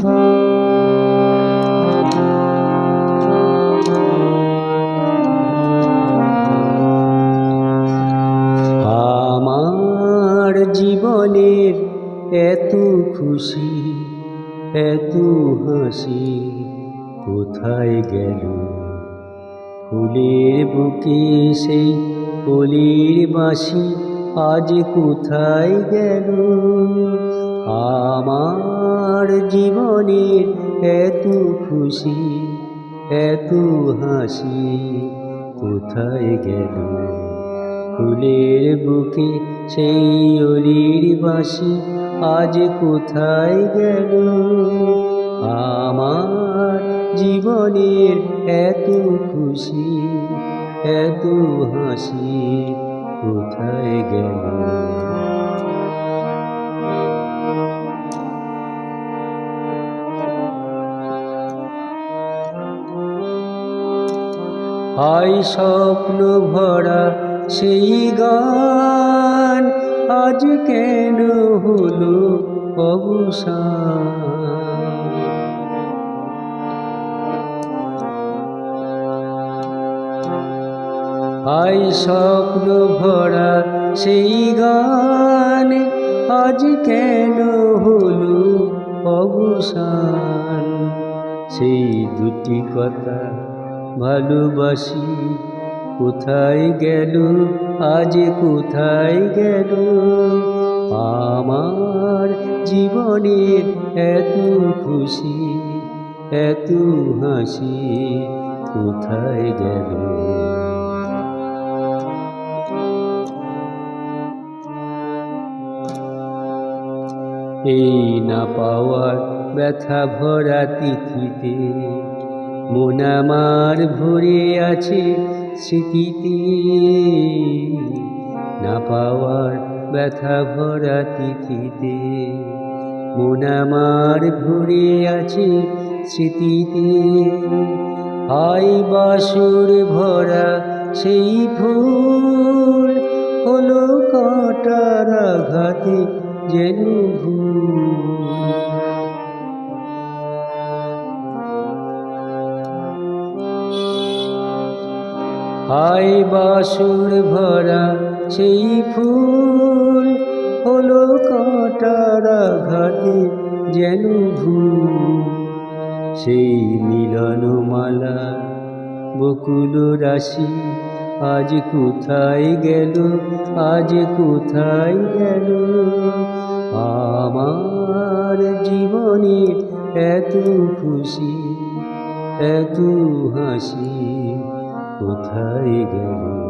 আমার জীবনের এত খুশি, এত হাসি, কোথায় গেল? ফুলের বুকে সেই কলির বাঁশি আজ কোথায় গেল? আমার জীবনের এত খুশি, এত হাসি, কোথায় গেল? ফুলের বুকে সেই অলির বাসি, আজ কোথায় গেল? আমার জীবনের এত খুশি, এত হাসি হাই স্বপ্ন ভরা সেই গান, আজ কেন হলো অবসান হাই স্বপ্ন ভরা সেই গান, আজ কেন হলো অবসান সেই দুটি কথা ভালোবাসি। কোথায় গেল? আজ কোথায় গেল? আমার জীবনের এত খুশি, এত হাসি কোথায় গেল? এই না পাওয়ার ব্যথা ভরা তিথিতে মন আমার ভরে আছে স্মৃতিতে। না পাওয়ার ব্যথা ভরা তিথিতে। মন আমার ভরে আছে স্মৃতিতে। হাই বাসুর ভরা সেই ফুল, হলো কাটার আঘাতে যেন ভুল। হাই বাসুর ভরা সেই ফুল, হলো কাটার আঘাতে যেন ভুল। সেই মিলন মালা বকুল রাশি, আজ কোথায় গেল, আজ কোথায় গেল? আমার জীবনের এত খুশি, এত হাসি। কোথায় গেল?